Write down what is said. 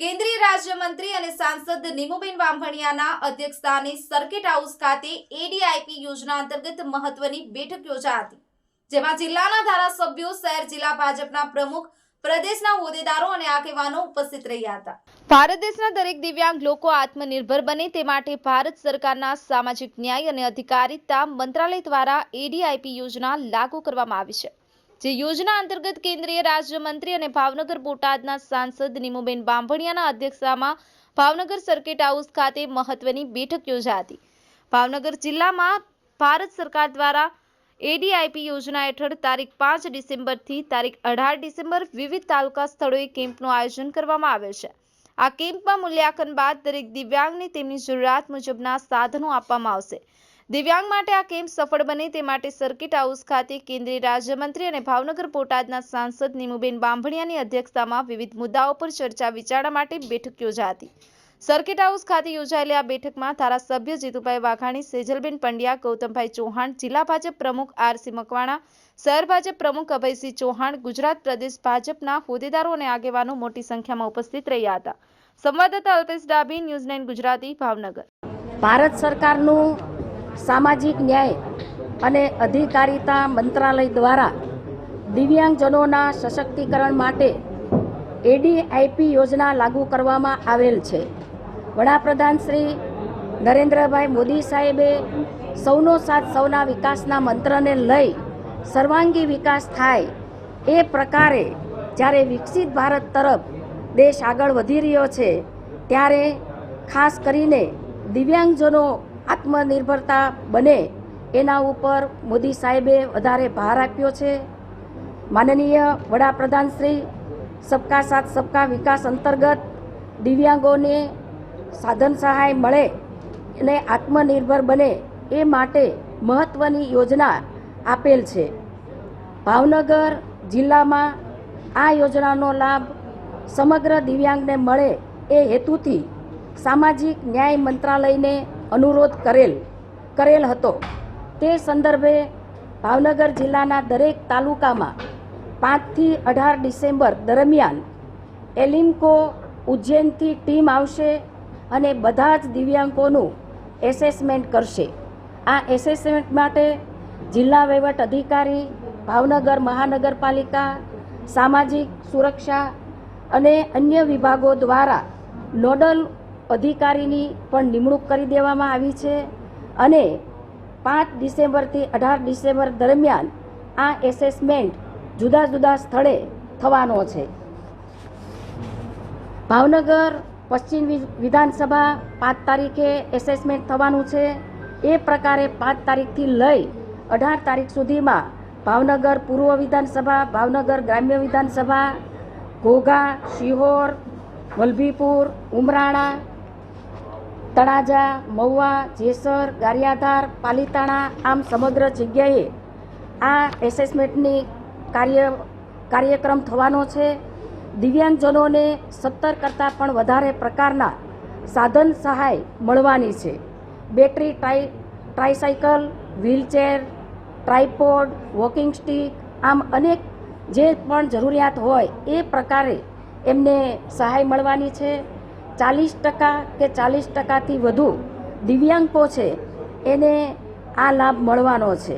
કેન્દ્રીય રાજ્યમંત્રી અને સાંસદ નીમુબેન વાંભણિયાના અધ્યક્ષસ્થાને સર્કિટ હાઉસ ખાતે એડીઆઈપી યોજના અંતર્ગત મહત્વની બેઠક યોજાઈ હતી, જેમાં જિલ્લાના ધારાસભ્યો, શહેર જિલ્લા ભાજપના પ્રમુખ, પ્રદેશના હોદ્દેદારો અને આગેવાનો ઉપસ્થિત રહ્યા હતા. ભારત દેશના દરેક દિવ્યાંગ લોકો આત્મનિર્ભર બને તે માટે ભારત સરકારના સામાજિક ન્યાય અને અધિકારિતા મંત્રાલય દ્વારા એડીઆઈપી યોજના લાગુ કરવામાં આવી છે. જે યોજના અંતર્ગત કેન્દ્રીય રાજ્યમંત્રી અને ભાવનગર બોટાદના સાંસદ નીમુબેન બાંભણિયાના અધ્યક્ષતામાં ભાવનગર સર્કિટ હાઉસ ખાતે મહત્વની બેઠક યોજાઈ હતી. ભાવનગર જિલ્લામાં ભારત સરકાર દ્વારા એડીઆઈપી યોજના હેઠળ તારીખ પાંચ ડિસેમ્બરથી તારીખ અઢાર ડિસેમ્બર વિવિધ તાલુકા સ્થળોએ કેમ્પનું આયોજન કરવામાં આવે છે. આ કેમ્પમાં મૂલ્યાંકન બાદ દરેક દિવ્યાંગને તેમની જરૂરિયાત મુજબના સાધનો આપવામાં આવશે. દિવ્યાંગ માટે આ કેમ્પ સફળ બને તે માટે સર્કિટ હાઉસ ખાતે કેન્દ્રીય રાજ્યમંત્રી અને ભાવનગર બોટાદના સાંસદ નીમુબેન બાંભણિયાની અધ્યક્ષતામાં વિવિધ મુદ્દાઓ પર ચર્ચા વિચારણા માટે બેઠક યોજાઈ હતી. સર્કિટ હાઉસ ખાતે યોજાયેલી આ બેઠકમાં ધારાસભ્ય જીતુભાઈ વાઘાણી, સેજલબેન પંડ્યા, ગૌતમભાઈ ચૌહાણ, જિલ્લા ભાજપ પ્રમુખ આરસી મકવાણા, શહેર ભાજપ પ્રમુખ અભયસિંહ ચૌહાણ, ગુજરાત પ્રદેશ ભાજપના હોદ્દેદારો અને આગેવાનો મોટી સંખ્યામાં ઉપસ્થિત રહ્યા હતા. સંવાદદાતા અલ્પેશ ડાભી, ન્યૂઝ નાઇન ગુજરાતી, ભાવનગર. ભારત સરકારનું સામાજિક ન્યાય અને અધિકારિતા મંત્રાલય દ્વારા દિવ્યાંગજનોના સશક્તિકરણ માટે એડીઆઈપી યોજના લાગુ કરવામાં આવેલ છે. વડાપ્રધાન શ્રી નરેન્દ્રભાઈ મોદી સાહેબે સૌનો સાથ સૌના વિકાસના મંત્રને લઈ સર્વાંગી વિકાસ થાય એ પ્રકારે જ્યારે વિકસિત ભારત તરફ દેશ આગળ વધી રહ્યો છે, ત્યારે ખાસ કરીને દિવ્યાંગજનો આત્મનિર્ભરતા બને એના ઉપર મોદી સાહેબે વધારે ભાર આપ્યો છે. માનનીય વડાપ્રધાન શ્રી, સબકા સાથ, સબકા વિકાસ અંતર્ગત દિવ્યાંગોને સાધન સહાય મળે અને આત્મનિર્ભર બને એ માટે મહત્ત્વની યોજના આપેલ છે. ભાવનગર જિલ્લામાં આ યોજનાનો લાભ સમગ્ર દિવ્યાંગને મળે એ હેતુથી સામાજિક ન્યાય મંત્રાલયને અનુરોધ કરેલ કરેલ હતો. તે સંદર્ભે ભાવનગર જિલ્લાના દરેક તાલુકામાં પાંચથી અઢાર ડિસેમ્બર દરમિયાન એલિમ્કો ઉજ્જૈનથી ટીમ આવશે અને બધા જ દિવ્યાંગોનું એસેસમેન્ટ કરશે. આ એસેસમેન્ટ માટે જિલ્લા વહીવટ અધિકારી, ભાવનગર મહાનગરપાલિકા, સામાજિક સુરક્ષા અને અન્ય વિભાગો દ્વારા નોડલ અધિકારીની પણ નિમણૂક કરી દેવામાં આવી છે અને પાંચ ડિસેમ્બરથી અઢાર ડિસેમ્બર દરમિયાન આ એસેસમેન્ટ જુદા જુદા સ્થળે થવાનો છે. ભાવનગર પશ્ચિમ વિધાનસભા પાંચ તારીખે એસેસમેન્ટ થવાનું છે. એ પ્રકારે પાંચ તારીખથી લઈ અઢાર તારીખ સુધીમાં ભાવનગર પૂર્વ વિધાનસભા, ભાવનગર ગ્રામ્ય વિધાનસભા, ઘોઘા, શિહોર, વલભીપુર ઉમરાણા તળાજા, મહુવા, જેસર, ગારિયાધાર, પાલીતાણા આમ સમગ્ર જગ્યાએ આ એસેસમેન્ટની કાર્ય કાર્યક્રમ થવાનો છે. દિવ્યાંગજનોને સત્તર કરતાં પણ વધારે પ્રકારના સાધન સહાય મળવાની છે. Battery tri tricycle, wheelchair, tripod, walking stick આમ અનેક જે પણ જરૂરિયાત હોય એ પ્રકારે એમને સહાય મળવાની છે. ચાલીસ ટકા કે ચાલીસ ટકાથી વધુ દિવ્યાંગો છે એને આ લાભ મળવાનો છે.